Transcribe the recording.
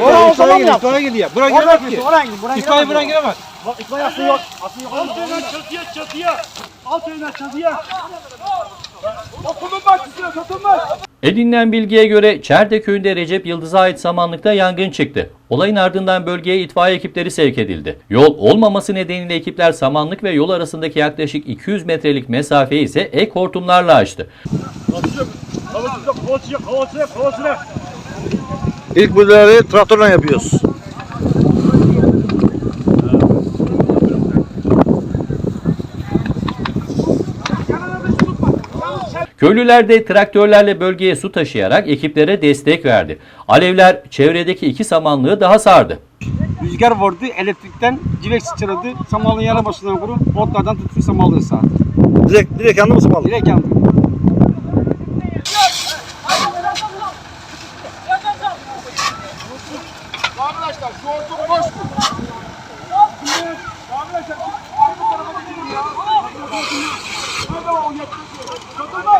Oraya o zaman yap? İtfaiye geliyor. Buraya giremez ki. oraya buraya İtfaiye buraya giremez. Bak itfaiye aslı yok. Aslı yok. Alt evden çatıya çatıya. Alt evden çatıya. Toplumun bahçesine tutulmaz. Edinilen bilgiye göre Çerde köyünde Recep Yıldız'a ait samanlıkta yangın çıktı. Olayın ardından bölgeye itfaiye ekipleri sevk edildi. Yol olmaması nedeniyle ekipler samanlık ve yol arasındaki yaklaşık 200 metrelik mesafeyi ise ek hortumlarla açtı. Havasına, havasına, havasına, havasına. İlk müdahaleyi traktörle yapıyoruz. Köylüler de traktörlerle bölgeye su taşıyarak ekiplere destek verdi. Alevler çevredeki iki samanlığı daha sardı. Rüzgar vurdu, elektrikten direk sıçradı. Samalın yanı başından kurup otlardan tuttu samallığı sağ. Direkt, direkt yandı mı samanlık? Direkt yandı. Arkadaşlar şu ortam boş mu? Arkadaşlar arka tarafa gidin ya. Nerede o yakın? Tutulmaz.